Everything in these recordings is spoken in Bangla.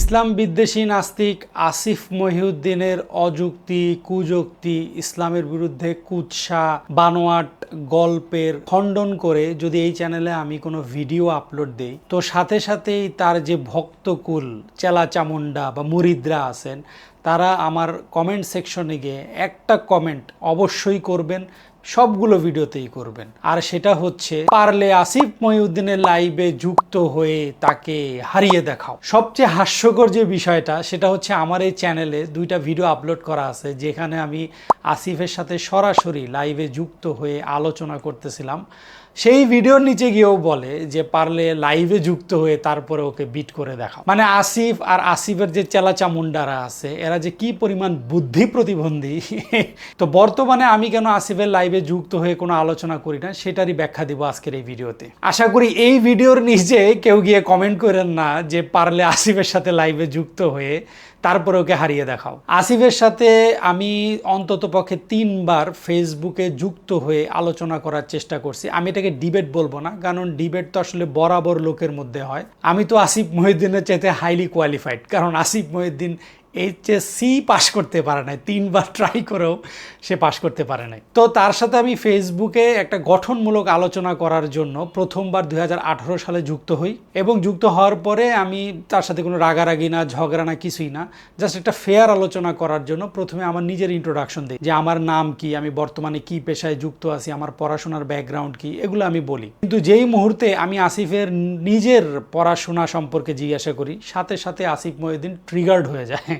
ইসলাম বিদ্বেষী নাস্তিক আসিফ মহিউদ্দিনের অযুক্তি, কুযুক্তি, ইসলামের বিরুদ্ধে কুৎসা, বানোয়াট গল্পের খণ্ডন করে যদি এই চ্যানেলে আমি কোনো ভিডিও আপলোড দেই, তো সাথে সাথেই তার যে ভক্তকুল চেলা চামুন্ডা বা মুরিদরা আছেন, তারা আমার কমেন্ট সেকশনে গিয়ে একটা কমেন্ট অবশ্যই করবেন। সবগুলো ভিডিওতেই করবেন। আর সেটা হচ্ছে, পারলে আসিফ মহিউদ্দিনের লাইভে যুক্ত হয়ে তাকে হারিয়ে দেখাও। সবচেয়ে হাস্যকর যে বিষয়টা, সেটা হচ্ছে আমার এই চ্যানেলে দুইটা ভিডিও আপলোড করা আছে, যেখানে আমি আসিফের সাথে সরাসরি লাইভে যুক্ত হয়ে আলোচনা করতেছিলাম। সেই ভিডিওর নিচে গিয়েও বলে যে পারলে লাইভে যুক্ত হয়ে তারপরে ওকে বিট করে দেখাও। মানে আসিফ আর আসিফের যে চেলা চামুন্ডারা আছে, এরা যে কি পরিমাণ বুদ্ধি প্রতিবন্ধী। তো বর্তমানে আমি কেন আসিফের লাইভে যুক্ত হয়ে কোনো আলোচনা করি না, সেটারই ব্যাখ্যা দিব আজকের এই ভিডিওতে। আশা করি এই ভিডিওর নিচে কেউ গিয়ে কমেন্ট করেন না যে পারলে আসিফের সাথে লাইভে যুক্ত হয়ে তারপরে ওকে হারিয়ে দেখাও। আসিফের সাথে আমি অন্তত পক্ষে তিনবার ফেসবুকে যুক্ত হয়ে আলোচনা করার চেষ্টা করছি। আমি এটাকে ডিবেট বলব না, কারণ ডিবেট তো আসলে বরাবর লোকের মধ্যে হয়। আমি তো আসিফ মহিউদ্দিনের চাইতে হাইলি কোয়ালিফাইড কারণ আসিফ মহিউদ্দিন এইচএসসি পাশ করতে পারে নাই। তিনবার ট্রাই করেও সে পাশ করতে পারে নাই। তো তার সাথে আমি ফেসবুকে একটা গঠনমূলক আলোচনা করার জন্য প্রথমবার দুই হাজার আঠারো সালে যুক্ত হই এবং যুক্ত হওয়ার পরে আমি তার সাথে কোনো রাগারাগি না, ঝগড়া না, কিছুই না। জাস্ট একটা ফেয়ার আলোচনা করার জন্য প্রথমে আমার নিজের ইন্ট্রোডাকশন দিই যে আমার নাম কি, আমি বর্তমানে কি পেশায় যুক্ত আছি, আমার পড়াশোনার ব্যাকগ্রাউন্ড কি, এগুলো আমি বলি। কিন্তু যেই মুহূর্তে আমি আসিফের নিজের পড়াশোনা সম্পর্কে জিজ্ঞাসা করি, সাথে সাথে আসিফ মহিউদ্দিন ট্রিগার্ড হয়ে যায়।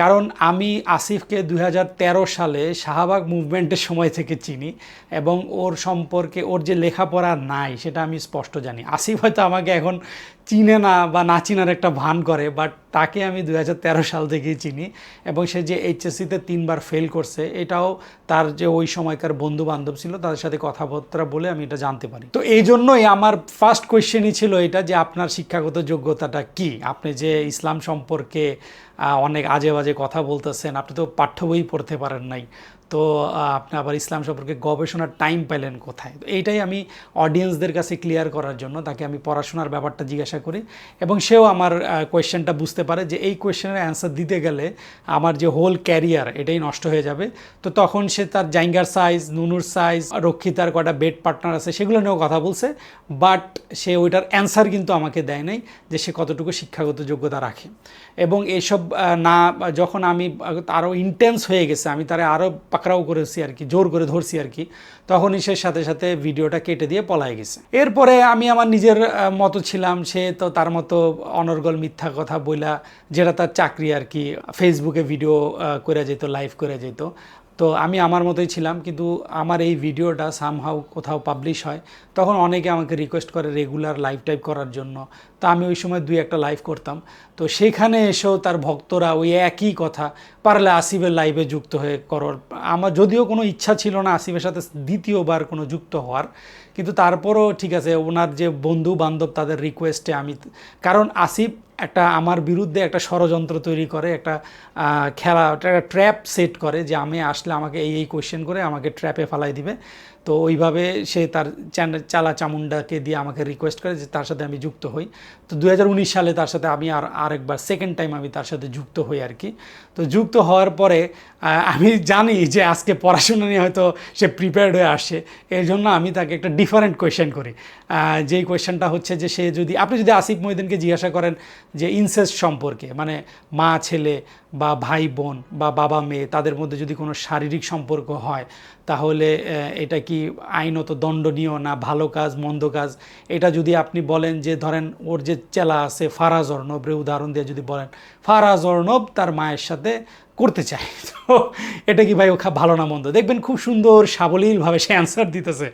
কারণ আমি আসিফকে দু হাজার তেরো সালে শাহবাগ মুভমেন্টের সময় থেকে চিনি এবং ওর সম্পর্কে ওর যে লেখাপড়া নাই, সেটা আমি স্পষ্ট জানি। আসিফ হয়তো আমাকে এখন চিনে না বা না চিনার একটা ভান করে বাট তাকে আমি দু হাজার তেরো সাল থেকেই চিনি এবং সে যে এইচএসসিতে তিনবার ফেল করছে, এটাও তার যে ওই সময়কার বন্ধু বান্ধব ছিল, তাদের সাথে কথাবার্তা বলে আমি এটা জানতে পারি। তো এই জন্যই আমার ফার্স্ট কোয়েশ্চেনই ছিল এটা যে আপনার শিক্ষাগত যোগ্যতাটা কি? আপনি যে ইসলাম সম্পর্কে অনেক আজে বাজে কথা বলতেছেন আপনি তো পাঠ্য বই পড়তে পারেন নাই। তো আপনি আবার ইসলাম সম্পর্কে গবেষণার টাইম পেলেন কোথায়? এইটাই আমি অডিয়েন্সদের কাছে ক্লিয়ার করার জন্য, তাকে আমি পড়াশোনার ব্যাপারটা জিজ্ঞাসা করি এবং সেও আমার কোয়েশ্চেনটা বুঝতে পারে যে এই কোয়েশ্চেনের অ্যান্সার দিতে গেলে আমার যে হোল ক্যারিয়ার এটাই নষ্ট হয়ে যাবে। তো তখন সে তার জাইঙ্গার সাইজ নুনুর সাইজ রক্ষিতার কটা বেড পার্টনার আছে সেগুলো নিয়েও কথা বলছে বাট সে ওইটার অ্যান্সার কিন্তু আমাকে দেয় নাই যে সে কতটুকু শিক্ষাগত যোগ্যতা রাখে। এবং এসব না, যখন আমি আরও ইন্টেন্স হয়ে গেছে, আমি তারা আরও পাকড়াও করেছি আর কি, জোর করে ধরছি আর কি। তখনই সে সাথে সাথে ভিডিওটা কেটে দিয়ে পলায় গেছে। এরপরে আমি আমার নিজের মতো ছিলাম, সে তো তার মতো অনর্গল মিথ্যা কথা বইলা, যেটা তার চাকরি আর কি ফেসবুকে ভিডিও করে যেত লাইভ করে যেত তো আমি আমার মতোই ছিলাম, কিন্তু আমার এই ভিডিওটা সামহাউ কোথাও পাবলিশ হয়। তখন অনেকে আমাকে রিকোয়েস্ট করে রেগুলার লাইভ টাইপ করার জন্য। তো আমি ওই সময় দুই একটা লাইভ করতাম। তো সেখানে এসেও তার ভক্তরা ওই একই কথা, পারলে আসিফের লাইভে যুক্ত হয়ে করার। আমার যদিও কোনো ইচ্ছা ছিল না আসিফের সাথে দ্বিতীয়বার কোনো যুক্ত হওয়ার, কিন্তু তারপরও ঠিক আছে, ওনার যে বন্ধু বান্ধব তাদের রিকোয়েস্টে আমি কারণ আসিফ একটা আমার বিরুদ্ধে একটা ষড়যন্ত্র তৈরি করে, একটা খেলা, একটা ট্র্যাপ সেট করে যে আমি আসলে আমাকে এই এই কোয়েশ্চেন করে আমাকে ট্র্যাপে ফালাই দিবে। তো ওইভাবে সে তার চালা চামুন্ডাকে দিয়ে আমাকে রিকোয়েস্ট করে যে তার সাথে আমি যুক্ত হই। তো দু হাজার উনিশ সালে তার সাথে আমি আর আরেকবার সেকেন্ড টাইম আমি তার সাথে যুক্ত হই আর কি। তো যুক্ত হওয়ার পরে আমি জানি যে আজকে পড়াশোনা নিয়ে হয়তো সে প্রিপেয়ার্ড হয়ে আসে এর জন্য আমি তাকে একটা ডিফারেন্ট কোয়েশ্চেন করি। যেই কোয়েশ্চেনটা হচ্ছে যে সে যদি, আপনি যদি আসিফ মহিদিনকে জিজ্ঞাসা করেন যে ইনসেস্ট সম্পর্কে মানে মা, ছেলে বা ভাই, বোন বা বাবা, মেয়ে, তাদের মধ্যে যদি কোনো শারীরিক সম্পর্ক হয়, তাহলে এটা কি আইনত দণ্ডনীয় না ভালো কাজ, মন্দ কাজ, এটা যদি আপনি বলেন যে ধরেন ওর যে চেলা আছে ফারাজ অর্ণবরে উদাহরণ দিয়ে যদি বলেন ফারাজ অর্ণব তার মায়ের সাথে করতে চায়। তো এটা কি ভাই ও ভালো না মন্দ? দেখবেন খুব সুন্দর সাবলীলভাবে সে অ্যান্সার দিতেছে।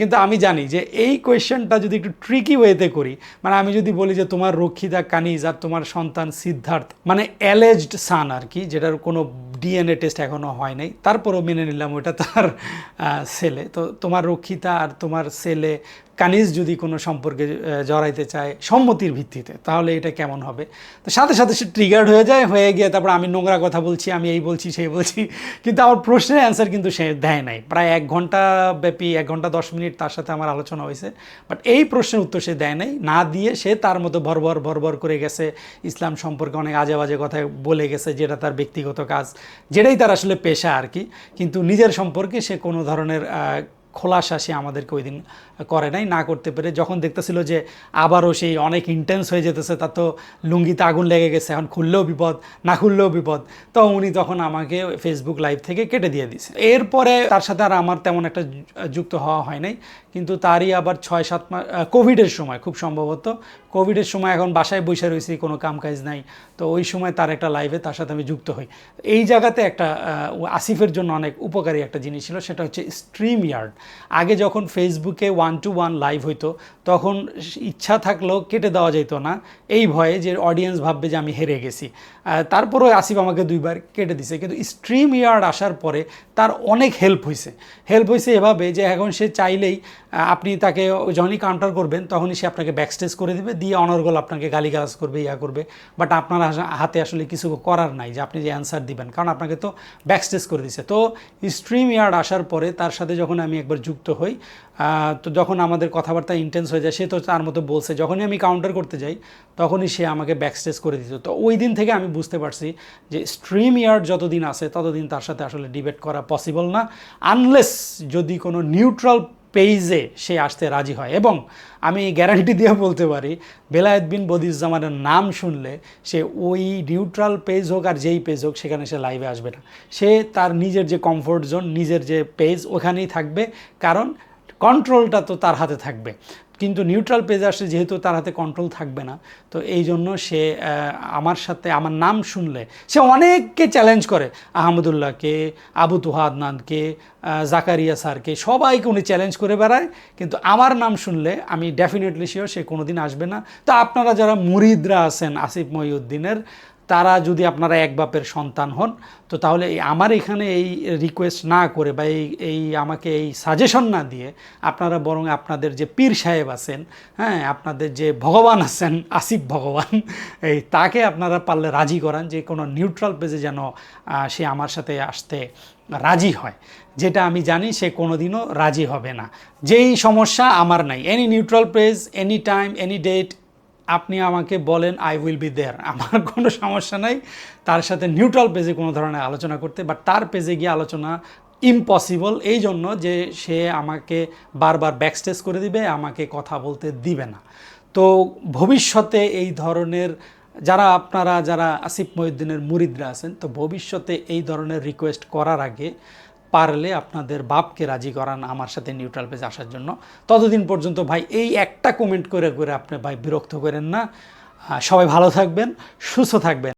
কিন্তু আমি জানি যে এই কোয়েশ্চেনটা যদি একটু ট্রিকি ওয়েতে করি মানে আমি যদি বলি যে তোমার রক্ষিতা কানিজ আর তোমার সন্তান সিদ্ধার্থ মানে অ্যালেজড সান আর কি, যেটার কোনো ডিএনএ টেস্ট এখনও হয় নাই। তারপরও মেনে নিলাম ওটা তার ছেলে। তো তোমার রক্ষিতা আর তোমার ছেলে কানিজ যদি কোনো সম্পর্কে জড়াইতে চায় সম্মতির ভিত্তিতে, তাহলে এটা কেমন হবে? তো সাথে সাথে সে ট্রিগার্ড হয়ে যায়, হয়ে গিয়ে তারপর আমি নোংরা কথা বলছি, আমি এই বলছি, সেই বলছি। কিন্তু আমার প্রশ্নের অ্যান্সার কিন্তু সে দেয় নাই। প্রায় এক ঘণ্টা ব্যাপী, এক ঘণ্টা দশ মিনিট তার সাথে আমার আলোচনা হয়েছে। বাট এই প্রশ্নের উত্তর সে দেয় নাই। না দিয়ে সে তার মতো ভরভর ভরভর করে গেছে। ইসলাম সম্পর্কে অনেক আজে বাজে কথা বলে গেছে, যেটা তার ব্যক্তিগত কাজ, যেটাই তার আসলে পেশা আর কি। কিন্তু নিজের সম্পর্কে সে কোনো ধরনের খোলাসা সে আমাদেরকে ওই দিন করে নাই, না করতে পেরে যখন দেখতেছিল যে আবারও সেই অনেক ইন্টেন্স হয়ে যেতেছে, তার তো লুঙ্গিতে আগুন লেগে গেছে, এখন খুললেও বিপদ, না খুললেও বিপদ। তো উনি তখন আমাকে ফেসবুক লাইভ থেকে কেটে দিয়ে দিছে এরপরে তার সাথে আর আমার তেমন একটা যুক্ত হওয়া হয় নাই, কিন্তু তারই আবার ছয় সাত মাস কোভিডের সময় খুব সম্ভবত। কোভিডের সময় এখন বাসায় বসে রয়েছি, কোনো কাম কাজ নাই। তো ওই সময় তার একটা লাইভে তার সাথে আমি যুক্ত হই। এই জায়গাতে একটা আসিফের জন্য অনেক উপকারী একটা জিনিস ছিল, সেটা হচ্ছে স্ট্রিম ইয়ার্ড আগে যখন ফেসবুকে ওয়ান টু ওয়ান লাইভ হইতো, তখন ইচ্ছা থাকলেও কেটে দেওয়া যেত না। এই ভয়ে যে অডিয়েন্স ভাববে যে আমি হেরে গেছি। তারপরেও আসিফ আমাকে দুইবার কেটে দিছে। কিন্তু স্ট্রিম ইয়ার্ড আসার পরে তার অনেক হেল্প হয়েছে হেল্প হয়েছে এভাবে যে এখন সে চাইলেই আপনি তাকে যখনই কাউন্টার করবেন, তখনই সে আপনাকে ব্যাকস্টেজ করে দিবে, দিয়ে অনর্গল আপনাকে গালিগালাজ করবে, ইয়া করবে। বাট আপনার হাতে আসলে কিছু করার নাই যে আপনি যে অ্যান্সার দিবেন। কারণ আপনাকে তো ব্যাকস্টেজ করে দিছে। তো স্ট্রিম ইয়ার্ড আসার পরে তার সাথে যখন আমি একবার যুক্ত হই তো যখন আমাদের কথাবার্তা ইন্টেন্স হয়ে যায়, সে তো তার মতো বলছে। যখনই আমি কাউন্টার করতে যাই, তখনই সে আমাকে ব্যাকস্টেজ করে দিত। তো ওই দিন থেকে আমি বুঝতে পারছি যে স্ট্রিম ইয়ার্ড যতদিন আছে, ততদিন তার সাথে আসলে ডিবেট করা পসিবল না আনলেস যদি কোনো নিউট্রাল পেজে সে আসতে রাজি হয়। এবং আমি গ্যারান্টি দিয়ে বলতে পারি, বেলায়েত বিন বদিউজ্জামানের নাম শুনলে সে ওই নিউট্রাল পেজ হোক আর যেই পেজ হোক, সেখানে সে লাইভে আসবে না। সে তার নিজের যে কমফোর্ট জোন নিজের যে পেজ ওখানেই থাকবে। কারণ কন্ট্রোলটা তো তার হাতে থাকবে। কিন্তু নিউট্রাল পেজ যেহেতু তার হাতে কন্ট্রোল থাকবে না, তো এই জন্য সে আমার সাথে আমার নাম শুনলে সে অনেককে চ্যালেঞ্জ করে। আহমদুল্লাহকে, আবু তুহাদনানকে জাকারিয়া স্যারকে সবাইকে উনি চ্যালেঞ্জ করে বেড়ায়। কিন্তু আমার নাম শুনলে আমি ডেফিনেটলি শিওর সে কোনোদিন আসবে না। তো আপনারা যারা মুরিদরা আছেন, আসিফ মহিউদ্দিনের তারা যদি আপনারা এক বাপের সন্তান হন, তো তাহলে আমার এখানে এই রিকোয়েস্ট না করে বা এই এই আমাকে এই সাজেশন না দিয়ে আপনারা বরং আপনাদের যে পীর সাহেব আছেন হ্যাঁ আপনাদের যে ভগবান আছেন, আসিফ ভগবান, এই তাকে আপনারা পারলে রাজি করান যে কোনো নিউট্রাল পেজে যেন সে আমার সাথে আসতে রাজি হয়। যেটা আমি জানি সে কোনোদিনও রাজি হবে না। যেই সমস্যা আমার নাই। Any neutral page any time any date আপনি আমাকে বলেন আই উইল বি দেয়ার আমার কোনো সমস্যা নাই। তার সাথে নিউট্রাল পেজে কোনো ধরনের আলোচনা করতে বাট তার পেজে গিয়ে আলোচনা ইম্পসিবল এই জন্য যে সে আমাকে বারবার ব্যাকস্টেজ করে দিবে, আমাকে কথা বলতে দিবে না। তো ভবিষ্যতে এই ধরনের, যারা আপনারা, যারা আসিফ মহিউদ্দিনের মুরিদরা আছেন, তো ভবিষ্যতে এই ধরনের রিকোয়েস্ট করার আগে পারলে আপনাদের বাপকে রাজি করান আমার সাথে নিউট্রাল পেজ আসার জন্য। ততদিন পর্যন্ত ভাই এই একটা কমেন্ট করে করে আপনি ভাই বিরক্ত করেন না। সবাই ভালো থাকবেন, সুস্থ থাকবেন।